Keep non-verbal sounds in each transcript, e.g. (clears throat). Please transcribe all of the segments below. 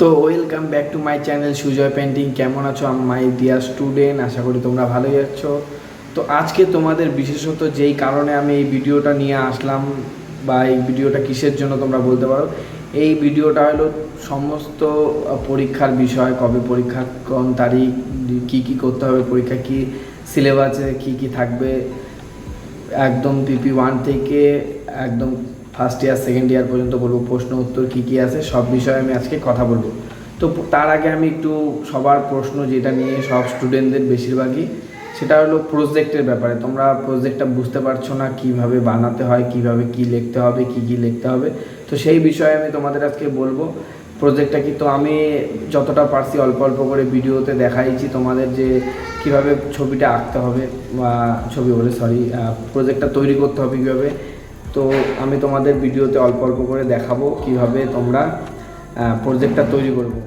তো welcome back to my channel Sujoy painting কেমন আছো মাই ডিয়ার স্টুডেন্ট আশা করি তোমরা ভালোই আছো। তো আজকে তোমাদের বিশেষত যেই কারণে আমি এই ভিডিওটা নিয়ে আসলাম বা এই ভিডিওটা কিসের জন্য তোমরা বলতে পারো, এই ভিডিওটা হলো সমস্ত পরীক্ষার বিষয়, কবে পরীক্ষা, কোন তারিখ, কী কী করতে হবে, পরীক্ষা কী সিলেবাসে কী কী থাকবে, একদম পিপি ওয়ান থেকে একদম ফার্স্ট ইয়ার সেকেন্ড ইয়ার পর্যন্ত বলব, প্রশ্ন, উত্তর কী কী আছে, সব বিষয়ে আমি আজকে কথা বলব। তো তার আগে আমি একটু সবার প্রশ্ন যেটা নিয়ে সব স্টুডেন্টদের বেশিরভাগই, সেটা হলো প্রজেক্টের ব্যাপারে। তোমরা প্রজেক্টটা বুঝতে পারছ না কীভাবে বানাতে হয়, কীভাবে কি লিখতে হবে, কি কি লিখতে হবে। তো সেই বিষয়ে আমি তোমাদের আজকে বলব। প্রজেক্টটা কি? তো আমি যতটা পারছি অল্প অল্প করে ভিডিওতে দেখাইছি তোমাদের যে কীভাবে ছবিটা আঁকতে হবে, বা ছবি বলে সরি প্রজেক্টটা তৈরি করতে হবে কীভাবে। তো আমি তোমাদের ভিডিওতে অল্প অল্প করে দেখাবো কীভাবে তোমরা প্রজেক্টটা তৈরি করবে।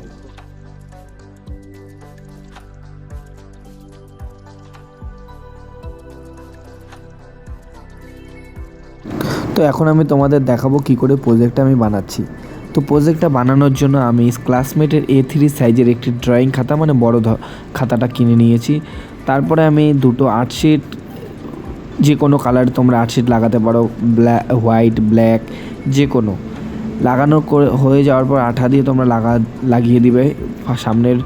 তো এখন আমি তোমাদের দেখাবো কি করে প্রজেক্টটা আমি বানাচ্ছি। তো প্রজেক্টটা বানানোর জন্য আমি ক্লাসমেটের এ থ্রি সাইজের একটি ড্রয়িং খাতা মানে বড় খাতাটা কিনে নিয়েছি। তারপরে আমি দুটো আর্টশিট যে কোনো কালার তোমরা আর্টশিট লাগাতে পারো ব্ল্যাক হোয়াইট ব্ল্যাক যে কোনো লাগানো হয়ে যাওয়ার পর আঠা দিয়ে তোমরা লাগা, লাগিয়ে দিবে। সামনের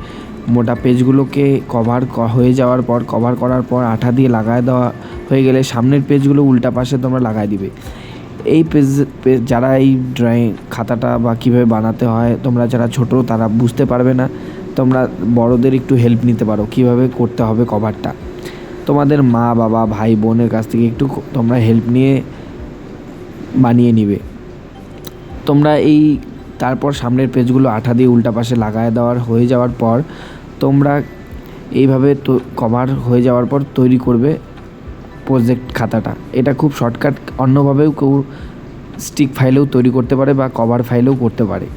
মোটা পেজগুলোকে কভার হয়ে যাওয়ার পর কভার করার পর আঠা দিয়ে লাগায় দেওয়া হয়ে গেলে সামনের পেজগুলো উল্টা পাশে তোমরা লাগাই দিবে। এই পেজ যারা এই ড্রয়িং খাতাটা বা কীভাবে বানাতে হয়, তোমরা যারা ছোট, তারা বুঝতে পারবে না। তোমরা বড়দের একটু হেল্প নিতে পারো, কীভাবে করতে হবে কভারটা তোমাদের মা, বাবা, ভাই, বোনের কাছ থেকে একটু তোমরা হেল্প নিয়ে বানিয়ে নিবে। তোমরা এই তারপর সামনের পেজগুলো আঠা দিয়ে উল্টা পাশে লাগায় দেওয়ার হয়ে যাওয়ার পর তোমরা এইভাবে তো কভার হয়ে যাওয়ার পর তৈরি করবে প্রজেক্ট খাতাটা। এটা খুব শর্টকাট অন্যভাবেও কেউ স্টিক ফাইলেও তৈরি করতে পারে বা কভার ফাইলেও করতে পারে।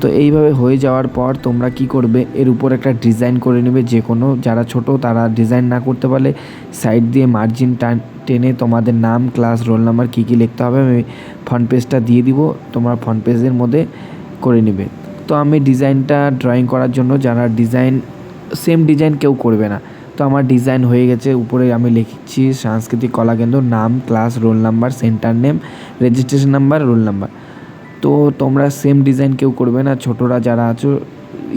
তো এইভাবে হয়ে যাওয়ার পর তোমরা কি করবে? এর উপর একটা ডিজাইন করে নেবে যে কোনো যারা ছোট, তারা ডিজাইন না করতে পারলে সাইড দিয়ে মার্জিন টান টেনে তোমাদের নাম ক্লাস রোল নাম্বার কী কী লিখতে হবে আমি ফ্রন্ট পেজটা দিয়ে দিব। তোমরা ফ্রন্ট পেজের মধ্যে করে নেবে। তো আমি ডিজাইনটা ড্রয়িং করার জন্য যারা ডিজাইন সেম ডিজাইন কেউ করবে না। তো আমার ডিজাইন হয়ে গেছে। উপরে আমি লিখছি সাংস্কৃতিক কলা কেন্দ্র, নাম class roll number centre name registration number roll number তো তোমরা সেম ডিজাইন কেউ করবে না। ছোটরা যারা আছো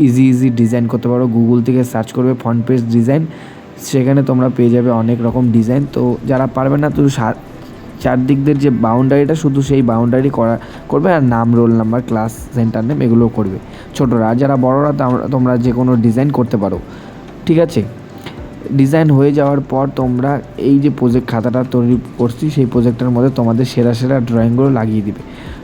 ইজি ইজি ডিজাইন করতে পারো। গুগল থেকে সার্চ করবে ফ্রন্ট পেজ ডিজাইন সেখানে তোমরা পেয়ে যাবে অনেক রকম ডিজাইন তো যারা পারবে না, তো চারদিকদের যে বাউন্ডারিটা শুধু সেই বাউন্ডারি করা করবে আর নাম roll number class centre name এগুলো করবে। ছোটরা আর যারা বড়রা তোমরা যে কোনো ডিজাইন করতে পারো। ঠিক আছে? ডিজাইন হয়ে যাওয়ার পর তোমরা এই যে প্রজেক্ট খাতাটা তৈরি করছি, সেই প্রজেক্টের মধ্যে তোমাদের সেরা সেরা ড্রয়িংগুলো লাগিয়ে দিবে।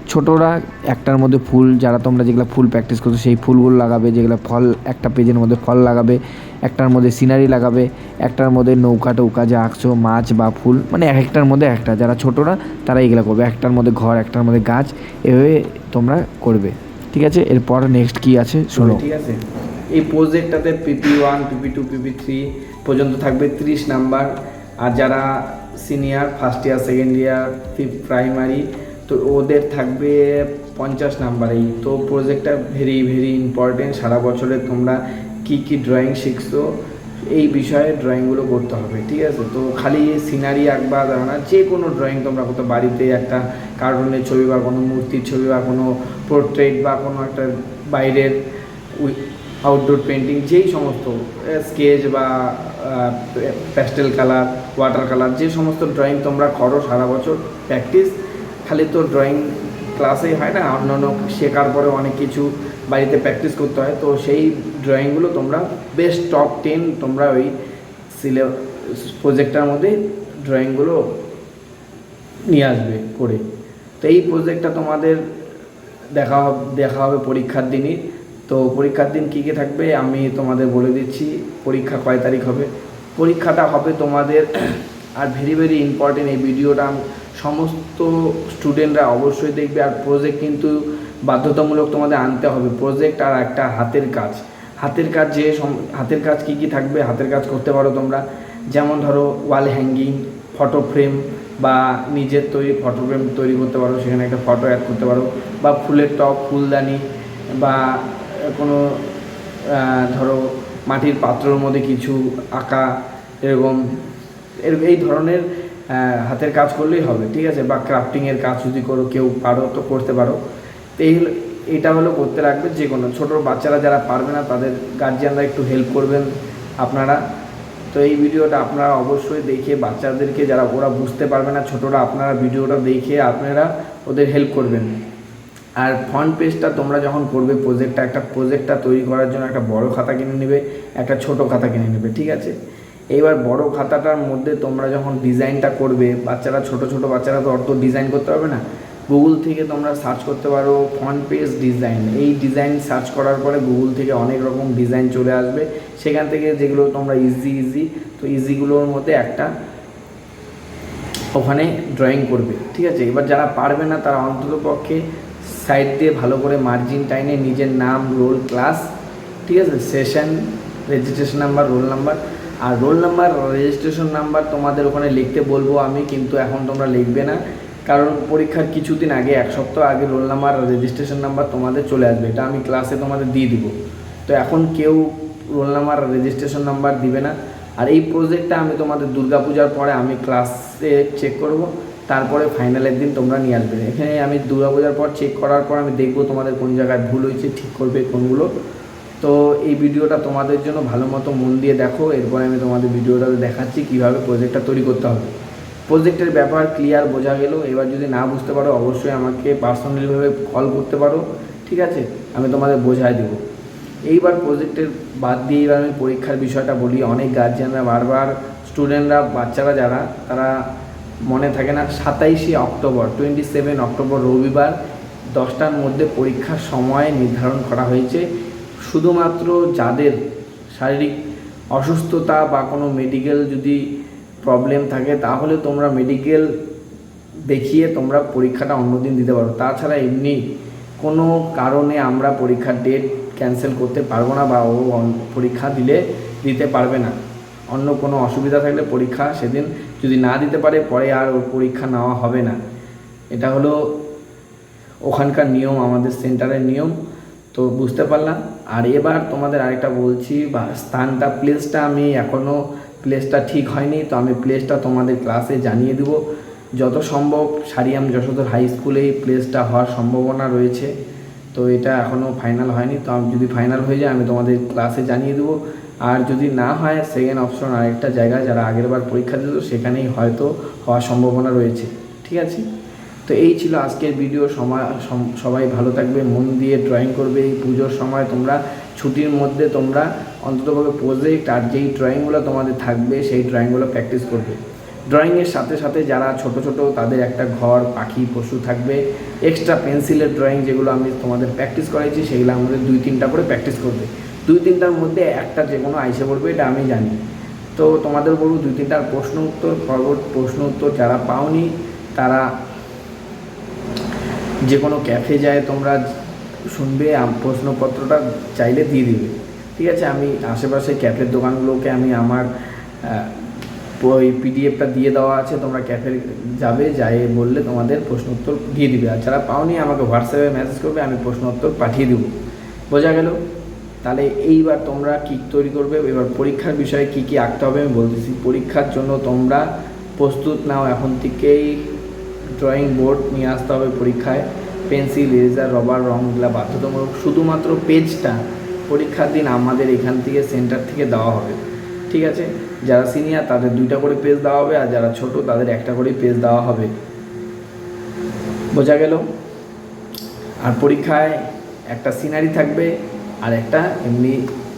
ছোটরা একটার মধ্যে ফুল, যারা তোমরা যেগুলো ফুল প্র্যাকটিস করছ, সেই ফুলগুলো লাগাবে, যেগুলো ফল, একটা পেজের মধ্যে ফল লাগাবে, একটার মধ্যে সিনারি লাগাবে, একটার মধ্যে নৌকা টৌকা যা আঁকছো, মাছ বা ফুল মানে এক একটার মধ্যে একটা। যারা ছোটরা, তারা এগুলো করবে। একটার মধ্যে ঘর, একটার মধ্যে গাছ, এভাবে তোমরা করবে। ঠিক আছে? এরপর নেক্সট কি আছে? শোনো। ঠিক আছে। এই প্রজেক্টটাতে PP one PP two PP three পর্যন্ত থাকবে তিরিশ নাম্বার। আর যারা senior first year second year fifth primary তো ওদের থাকবে পঞ্চাশ নাম্বারেই তো প্রজেক্টটা ভেরি ভেরি ইম্পর্টেন্ট সারা বছরে তোমরা কি কি ড্রয়িং শিখছো, এই বিষয়ে ড্রয়িংগুলো করতে হবে, ঠিক আছে? তো খালি সিনারি আঁকবা না যে কোনো ড্রয়িং তোমরা করতে বাড়িতে একটা কার্টুনের ছবি বা কোনো মূর্তির ছবি বা কোনো পোর্ট্রেট বা কোনো একটা বাইরের আউটডোর পেন্টিং যেই সমস্ত স্কেচ বা প্যাস্টেল কালার ওয়াটার কালার যে সমস্ত ড্রয়িং তোমরা করো সারা বছর প্র্যাকটিস খালি তো ড্রয়িং ক্লাসেই হয় না, অন্যান্য শেখার পরে অনেক কিছু বাড়িতে প্র্যাকটিস করতে হয়, তো সেই ড্রয়িংগুলো তোমরা বেস্ট টপ টেন তোমরা ওই সিলে প্রজেক্টটার মধ্যে ড্রয়িংগুলো নিয়ে আসবে করে। তো এই প্রজেক্টটা তোমাদের দেখা দেখা হবে পরীক্ষার দিনই। তো পরীক্ষার দিন কী কী থাকবে আমি তোমাদের বলে দিচ্ছি। পরীক্ষা কয় তারিখ হবে? পরীক্ষাটা হবে তোমাদের (clears throat) আর ভেরি ভেরি ইম্পর্টেন্ট এই ভিডিওটা সমস্ত স্টুডেন্টরা অবশ্যই দেখবে আর প্রজেক্ট কিন্তু বাধ্যতামূলক তোমাদের আনতে হবে। প্রজেক্ট আর একটা হাতের কাজ। হাতের কাজ যে হাতের কাজ কী কী থাকবে? হাতের কাজ করতে পারো তোমরা। যেমন ধরো ওয়াল হ্যাঙ্গিং ফটো ফ্রেম বা নিজের তৈরি ফটো ফ্রেম তৈরি করতে পারো। সেখানে একটা ফটো অ্যাড করতে পারো। বা ফুলের টপ ফুলদানি বা কোনো ধরো মাটির পাত্রর মধ্যে কিছু আঁকা, এরকম, এর, এই ধরনের হাতের কাজ করলেই হবে, ঠিক আছে? বা ক্রাফটিংয়ের কাজ যদি করো, কেউ পারো তো করতে পারো। এই হলো, এটা হলো করতে লাগবে যে কোনো, ছোটো বাচ্চারা যারা পারবে না, তাদের গার্জিয়ানরা একটু হেল্প করবেন আপনারা। তো এই ভিডিওটা আপনারা অবশ্যই দেখে বাচ্চাদেরকে যারা, ওরা বুঝতে পারবে না, ছোটরা আপনারা ভিডিওটা দেখে আপনারা ওদের হেল্প করবেন। আর ফ্রন্ট পেজটা তোমরা যখন করবে প্রজেক্টটা একটা প্রজেক্টটা তৈরি করার জন্য একটা বড় খাতা কিনে নেবে, একটা ছোট খাতা কিনে নেবে, ঠিক আছে? এইবার বড় খাতাটার মধ্যে তোমরা যখন ডিজাইনটা করবে, বাচ্চারা, ছোট ছোট বাচ্চারা তো অত ডিজাইন করতে পারবে না। গুগল থেকে তোমরা সার্চ করতে পারো ফ্রন্ট পেজ ডিজাইন এই ডিজাইন সার্চ করার পরে গুগল থেকে অনেক রকম ডিজাইন চলে আসবে। সেখান থেকে যেগুলো তোমরা ইজি ইজি তো ইজিগুলোর মধ্যে একটা ওখানে ড্রয়িং করবে, ঠিক আছে? এবার যারা পারবে না তারা অন্তত পক্ষে সাইড দিয়ে ভালো করে মার্জিন টাইনে নিজের নাম রোল ক্লাস ঠিক আছে? Session registration number roll number আর রোল নাম্বার রেজিস্ট্রেশন নাম্বার তোমাদের ওখানে লিখতে বলব আমি, কিন্তু এখন তোমরা লিখবে না। কারণ পরীক্ষার কিছুদিন আগে, এক সপ্তাহ আগে রোল নাম্বার রেজিস্ট্রেশন নাম্বার তোমাদের চলে আসবে। এটা আমি ক্লাসে তোমাদের দিয়ে দিব। তো এখন কেউ রোল নাম্বার রেজিস্ট্রেশন নাম্বার দিবে না। আর এই প্রজেক্টটা আমি তোমাদের দুর্গাপূজার পরে আমি ক্লাসে চেক করব। তারপরে ফাইনালের দিন তোমরা নিয়ে আসবে। এখানে আমি দুর্গাপূজার পর চেক করার পর আমি দেখব তোমাদের কোন জায়গায় ভুল হয়েছে, ঠিক করবে কোনগুলো। তো এই ভিডিওটা তোমাদের জন্য ভালো মতো মন দিয়ে দেখো, এরপরে আমি তোমাদের ভিডিওটা দেখাচ্ছি কীভাবে প্রজেক্টটা তৈরি করতে হবে। প্রজেক্টের ব্যাপার ক্লিয়ার বোঝা গেল, এবার যদি না বুঝতে পারো অবশ্যই আমাকে পার্সোনালিভাবে কল করতে পারো, ঠিক আছে? আমি তোমাদের বোঝায় দেবো। এইবার প্রজেক্টের বাদ দিয়ে এবার আমি পরীক্ষার বিষয়টা বলি। অনেক গার্জিয়ানরা বারবার স্টুডেন্টরা বাচ্চারা যারা, তারা মনে থাকে না, সাতাইশে অক্টোবর টোয়েন্টি সেভেন অক্টোবর রবিবার, দশটার মধ্যে পরীক্ষার সময় নির্ধারণ করা হয়েছে। শুধুমাত্র যাদের শারীরিক অসুস্থতা বা কোনো মেডিকেল যদি প্রবলেম থাকে, তাহলে তোমরা মেডিকেল দেখিয়ে তোমরা পরীক্ষাটা অন্যদিন দিতে পারো। তাছাড়া এমনি কোনো কারণে আমরা পরীক্ষার ডেট ক্যান্সেল করতে পারব না বা ও পরীক্ষা দিলে দিতে পারবে না। অন্য কোনো অসুবিধা থাকলে পরীক্ষা সেদিন যদি না দিতে পারে, পরে আর ওর পরীক্ষা নেওয়া হবে না। এটা হলো ওখানকার নিয়ম, আমাদের সেন্টারের নিয়ম। তো বুঝতে পারলাম। আর এবার তোমাদের আরেকটা বলছি, বা স্থানটা প্লেসটা আমি এখনও প্লেসটা ঠিক হয়নি, তো আমি প্লেসটা তোমাদের ক্লাসে জানিয়ে দেব। যত সম্ভব সারিয়াম যশোদর হাই স্কুলেই প্লেসটা হওয়ার সম্ভাবনা রয়েছে। তো এটা এখনও ফাইনাল হয়নি। তো যদি ফাইনাল হয়ে যায়, আমি তোমাদের ক্লাসে জানিয়ে দেবো। আর যদি না হয় সেকেন্ড অপশন আরেকটা জায়গা যারা আগেরবার পরীক্ষা দিত সেখানেই হয়তো হওয়ার সম্ভাবনা রয়েছে। ঠিক আছে? তো এই ছিল আজকের ভিডিও সবাই ভালো থাকবে, মন দিয়ে ড্রয়িং করবে। এই পুজোর সময় তোমরা, ছুটির মধ্যে তোমরা অন্ততভাবে প্রজেক্ট আর যেই ড্রয়িংগুলো তোমাদের থাকবে, সেই ড্রয়িংগুলো প্র্যাকটিস করবে। ড্রয়িংয়ের সাথে সাথে যারা ছোট ছোট, তাদের একটা ঘর, পাখি, পশু থাকবে। এক্সট্রা পেন্সিলের ড্রয়িং যেগুলো আমি তোমাদের প্র্যাকটিস করাইছি, সেগুলো আমাদের দুই তিনটা করে প্র্যাকটিস করবে। দুই তিনটার মধ্যে একটা যে কোনো আইসে পড়বে, এটা আমি জানি। তো তোমাদের বলব দুই তিনটার প্রশ্ন উত্তর ফরওয়ার্ড প্রশ্ন উত্তর যারা পাওনি, তারা যে কোনো ক্যাফে যায়, তোমরা শুনবে প্রশ্নপত্রটা, চাইলে দিয়ে দিবে। ঠিক আছে, আমি আশেপাশে ক্যাফের দোকানগুলোকে আমি আমার ওই পিডিএফটা দিয়ে দেওয়া আছে, তোমরা ক্যাফে যাবে যাই বললে তোমাদের প্রশ্ন উত্তর দিয়ে দিবে। আর যারা পাওনি, আমাকে হোয়াটসঅ্যাপে মেসেজ করবে, আমি প্রশ্ন উত্তর পাঠিয়ে দেবো। বোঝা গেল? তাহলে এইবার তোমরা কী তৈরি করবে? এবার পরীক্ষার বিষয়ে কী কী আঁকতে হবে আমি বলতেছি। পরীক্ষার জন্য তোমরা প্রস্তুত নাও। এখন থেকেই ড্রয়িং বোর্ড নিয়ে আসতে হবে পরীক্ষায়। পেন্সিল ইরেজার রবার রঙগুলা বাধ্যতামূলক। শুধুমাত্র পেজটা পরীক্ষার দিন আমাদের এখান থেকে সেন্টার থেকে দেওয়া হবে। ঠিক আছে? যারা সিনিয়র তাদের দুইটা করে পেজ দেওয়া হবে আর যারা ছোট, তাদের একটা করে পেজ দেওয়া হবে। বোঝা গেল? আর পরীক্ষায় একটা সিনারি থাকবে। আর একটা এমনি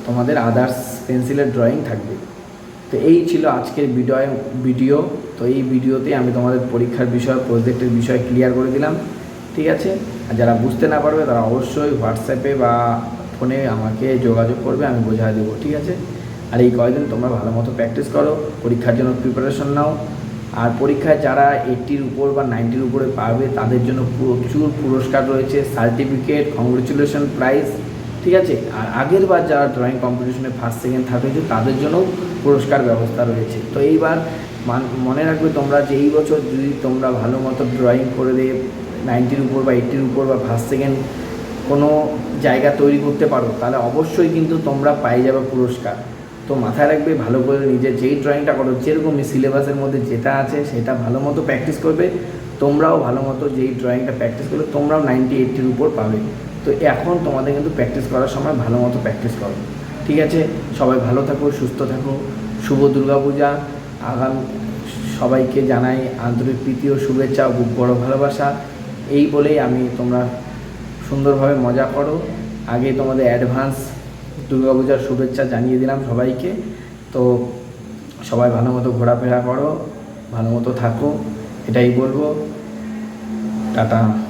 তোমাদের আদার্স পেন্সিলের ড্রয়িং থাকবে। তো এই ছিল আজকের ভিডিও ভিডিও তো এই ভিডিওতে আমি তোমাদের পরীক্ষার বিষয় প্রজেক্টের বিষয় ক্লিয়ার করে দিলাম। ঠিক আছে? আর যারা বুঝতে না পারবে, তারা অবশ্যই হোয়াটসঅ্যাপে বা ফোনে আমাকে যোগাযোগ করবে, আমি বোঝা দেবো। ঠিক আছে? আর এই কয়দিন তোমরা ভালো মতো প্র্যাকটিস করো, পরীক্ষার জন্য প্রিপারেশন নাও। আর পরীক্ষায় যারা এইটির উপর বা নাইনটির উপরে পাবে তাদের জন্য প্রচুর পুরস্কার রয়েছে। সার্টিফিকেট কংগ্রেচুলেশন প্রাইজ ঠিক আছে? আর আগের বার যারা ড্রয়িং কম্পিটিশনে ফার্স্ট সেকেন্ড থার্ড হয়েছে, তাদের জন্যও পুরস্কার ব্যবস্থা রয়েছে। তো এইবার মান- রাখবে তোমরা যে এই বছর যদি তোমরা ভালো মতো ড্রয়িং করে দিয়ে নাইনটির উপর বা এইটির উপর বা ফার্স্ট সেকেন্ড কোনো জায়গা তৈরি করতে পারো, তাহলে অবশ্যই কিন্তু তোমরা পাই যাবে পুরস্কার। তো মাথায় রাখবে ভালো করে নিজের যেই ড্রয়িংটা করো যেরকমই সিলেবাসের মধ্যে যেটা আছে সেটা ভালো মতো প্র্যাকটিস করবে, তোমরাও ভালো মতো যেই ড্রয়িংটা প্র্যাকটিস করবে, তোমরাও নাইনটি এইটটির উপর পাবে। তো এখন তোমাদের কিন্তু প্র্যাকটিস করার সময় ভালো মতো প্র্যাকটিস করো। ঠিক আছে? সবাই ভালো থাকো, সুস্থ থাকো। শুভ দুর্গাপূজা। আগাম, সবাইকে জানাই আন্তরিক প্রীতি ও শুভেচ্ছা বুক বড় ভালোবাসা। এই বলেই আমি তোমরা সুন্দরভাবে মজা করো। আগে তোমাদের অ্যাডভান্স দুর্গাপূজার শুভেচ্ছা জানিয়ে দিলাম সবাইকে। তো সবাই ভালো মতো ঘোরাফেরা করো, ভালো মতো থাকো, এটাই বলব। টাটা।